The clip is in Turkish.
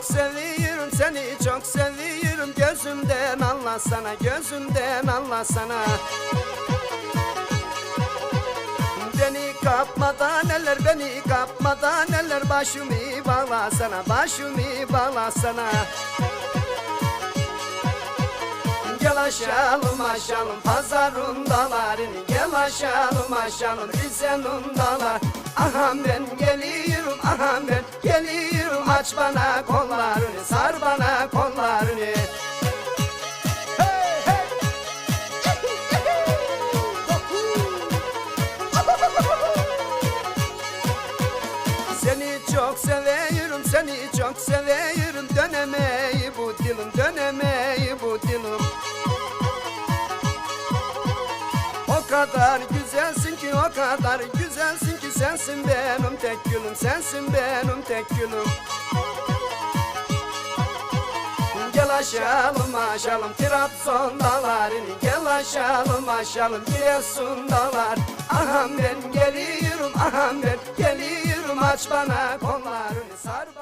çok seviyorum seni çok seviyorum. Gözümden anlasana gözümden anlasana Beni kapmadan eller beni kapmadan eller Başımı bağlasana başımı bağlasana Gel aşalım aşalım pazarın dalarını. Gel aşalım aşalım Rize'nin dalar. Aha ben geliyorum aha ben Aç bana kollarını sar bana kollarını! Seni çok seviyorum, seni çok seviyorum Dönemeyi bu dilim, dönemeyi bu dilim O kadar güzelsin ki, o kadar güzelsin Sensin benim tek gülüm, sensin benim tek gülüm Gel aşalım aşalım Trabzon dağlarını. Gel aşalım aşalım Giresun dağlar. Aham ben geliyorum aham ben geliyorum. Aç bana kollarını sar bana